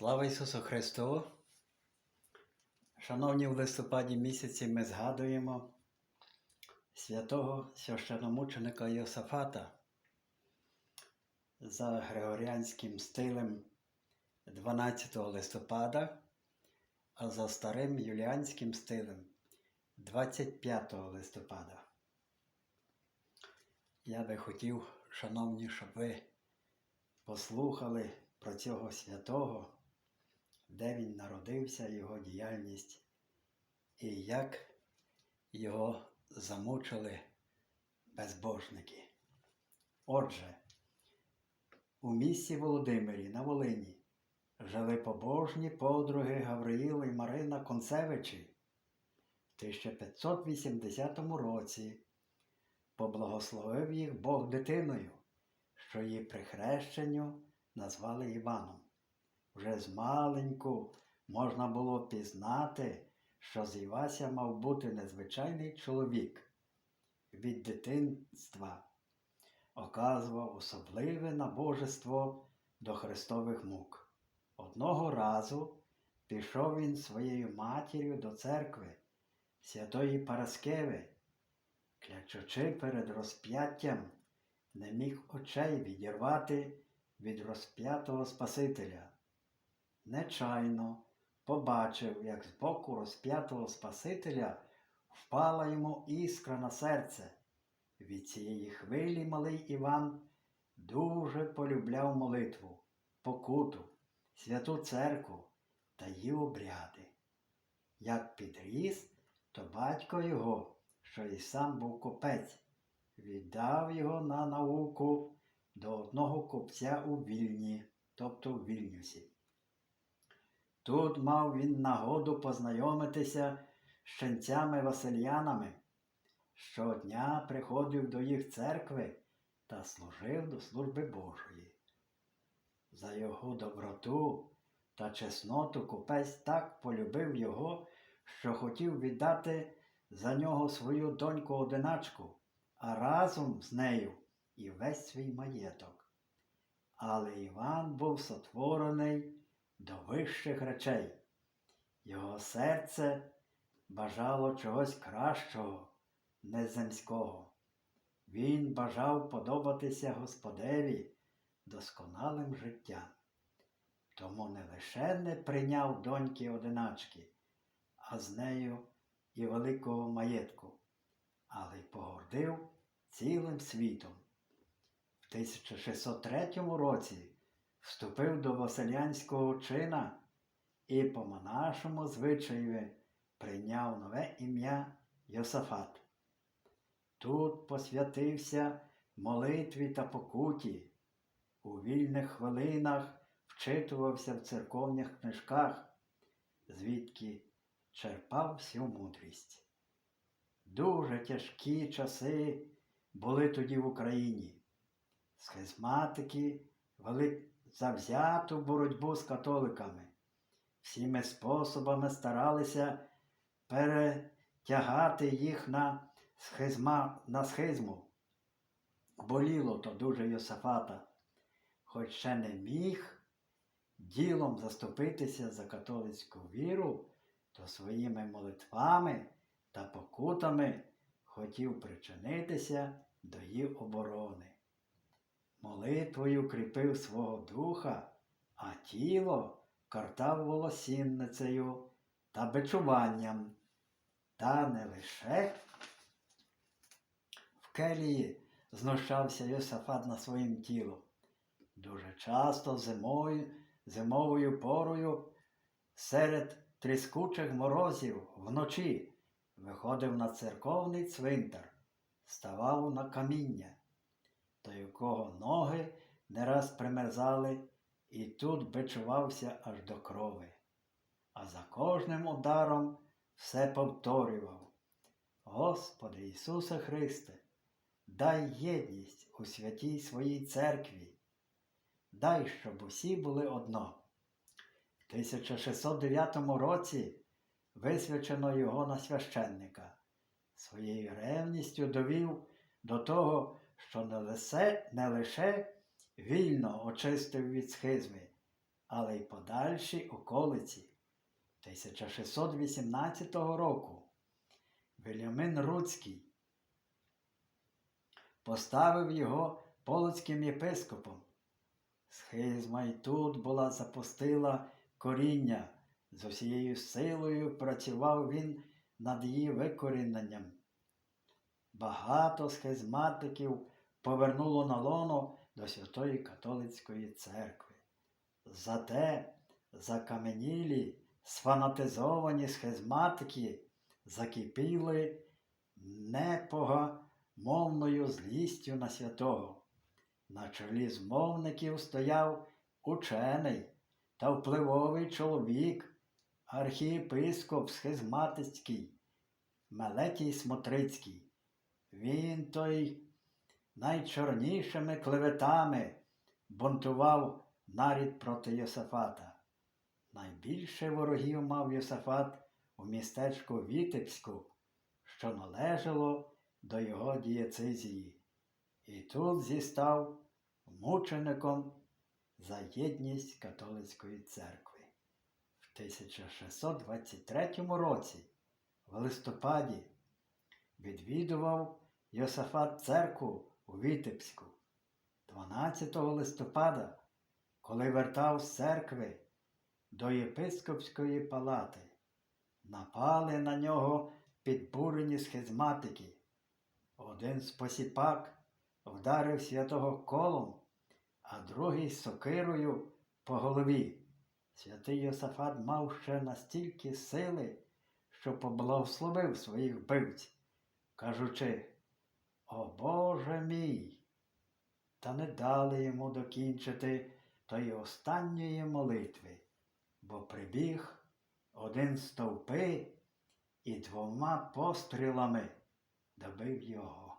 Слава Ісусу Христу! Шановні в листопаді місяці ми згадуємо святого священомученика Йосафата за григоріанським стилем 12 листопада, а за старим юліанським стилем 25 листопада. Я би хотів, шановні, щоб ви послухали про цього святого, де він народився, його діяльність і як його замучили безбожники. Отже, у місті Володимирі на Волині жили побожні подруги Гавриїл і Марина Концевичі. В 1580 році поблагословив їх Бог дитиною, що її при хрещенню назвали Іваном. Вже з маленьку можна було пізнати, що з Івася мав бути незвичайний чоловік. Від дитинства оказував особливе набожество до Христових мук. Одного разу пішов він своєю матір'ю до церкви святої Параскеви, клячучи перед розп'яттям, не міг очей відірвати від розп'ятого Спасителя. Нечайно побачив, як з боку розп'ятого Спасителя впала йому іскра на серце. Від цієї хвилі малий Іван дуже полюбляв молитву, покуту, святу церкву та її обряди. Як підріс, то батько його, що і сам був копець, віддав його на науку до одного купця у Вільні, тобто в Вільнюсі. Тут мав він нагоду познайомитися з ченцями Васильянами. Щодня приходив до їх церкви та служив до служби Божої. За його доброту та чесноту купець так полюбив його, що хотів віддати за нього свою доньку одиначку, а разом з нею і весь свій маєток. Але Іван був сотворений до вищих речей. Його серце бажало чогось кращого, не земського. Він бажав подобатися Господеві досконалим життям. Тому не лише не прийняв доньки одиначки, а з нею і великого маєтку, але й погордив цілим світом. В 1603 році вступив до Василянського чина і по монашому звичаєві прийняв нове ім'я Йосафат. Тут посвятився молитві та покуті, у вільних хвилинах вчитувався в церковних книжках, звідки черпав всю мудрість. Дуже тяжкі часи були тоді в Україні. Схизматики вели завзяту боротьбу з католиками. Всіми способами старалися перетягати їх на, схизма, на схизму. Боліло то дуже Йосафата, хоч ще не міг ділом заступитися за католицьку віру, то своїми молитвами та покутами хотів причинитися до її оборони. Молитвою кріпив свого духа, а тіло картав волосінницею та бичуванням. Та не лише в келії знущався Йосафат над своїм тілом. Дуже часто зимою, зимовою порою серед тріскучих морозів вночі виходив на церковний цвинтар, ставав на каміння до якого ноги не раз примерзали, і тут бичувався аж до крови. А за кожним ударом все повторював. Господи Ісусе Христе, дай єдність у святій своїй церкві, дай, щоб усі були одно. В 1609 році висвячено його на священника. Своєю ревністю довів до того, що не лише, не лише вільно очистив від схизми, але й подальші околиці. 1618 року Вельямин Руцький поставив його полоцьким єпископом. Схизма й тут була запустила коріння. З усією силою працював він над її викоріненням. Багато схизматиків повернуло на лоно до Святої Католицької церкви. Зате закаменілі, сфанатизовані схизматики закипіли непогомовною злістю на святого. На чолі змовників стояв учений та впливовий чоловік, архієпископ схизматицький, Мелетій Смотрицький. Він той найчорнішими клеветами бунтував нарід проти Йосафата. Найбільше ворогів мав Йосафат у містечку Вітебську, що належало до його дієцизії, і тут зістав мучеником за єдність католицької церкви. В 1623 році, в листопаді, відвідував Йосафат церкву у Вітебську. 12 листопада, коли вертав з церкви до єпископської палати, напали на нього підбурені схизматики. Один з посіпак вдарив святого колом, а другий сокирою по голові. Святий Йосафат мав ще настільки сили, що поблагословив своїх вбивців, кажучи, О Боже мій! Та не дали йому докінчити тої останньої молитви, бо прибіг один з товпи і двома пострілами добив його.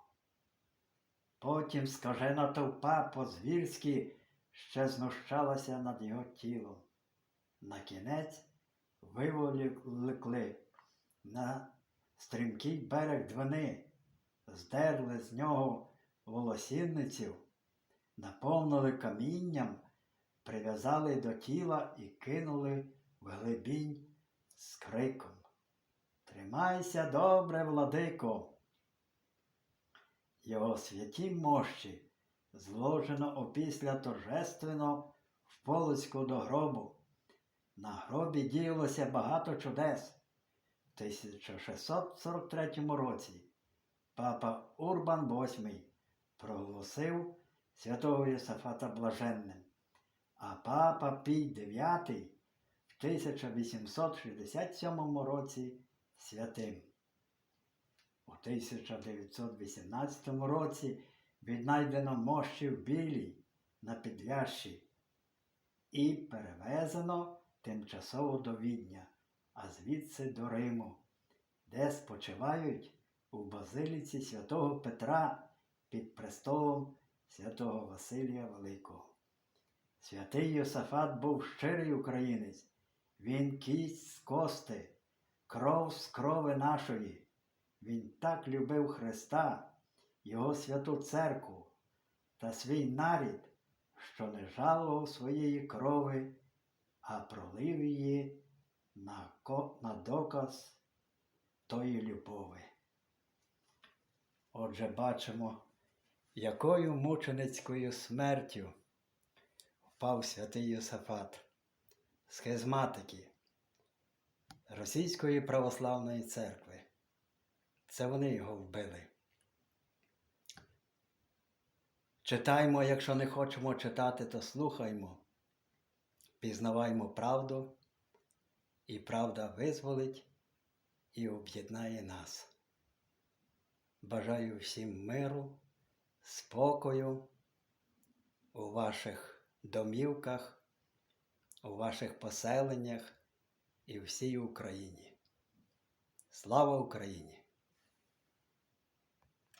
Потім скажена товпа по-звірськи ще знущалася над його тілом. На кінець виволікли на стрімкий берег двини, здерли з нього волосінницю, наповнили камінням, прив'язали до тіла і кинули в глибінь з криком. Тримайся добре, владико. Його святі мощі зложено опісля торжественно в полоцьку до гробу. На гробі діялося багато чудес. В 1643 році папа Урбан VIII проголосив святого Йосафата блаженним, а папа Пій IX в 1867 році святим. У 1918 році віднайдено мощі в Білій на Підлящі і перевезено тимчасово до Відня, а звідси до Риму, де спочивають у базиліці святого Петра під престолом святого Василія Великого. Святий Йосафат був щирий українець, він кість з кости, кров з крови нашої. Він так любив Христа, Його святу церкву та свій нарід, що не жалував своєї крови, а пролив її на, доказ тої любові. Отже, бачимо, якою мученицькою смертю впав святий Йосафат, схизматики Російської православної церкви. Це вони його вбили. Читаймо, якщо не хочемо читати, то слухаймо. Пізнаваймо правду, і правда визволить і об'єднає нас. Бажаю всім миру, спокою у ваших домівках, у ваших поселеннях і всій Україні. Слава Україні!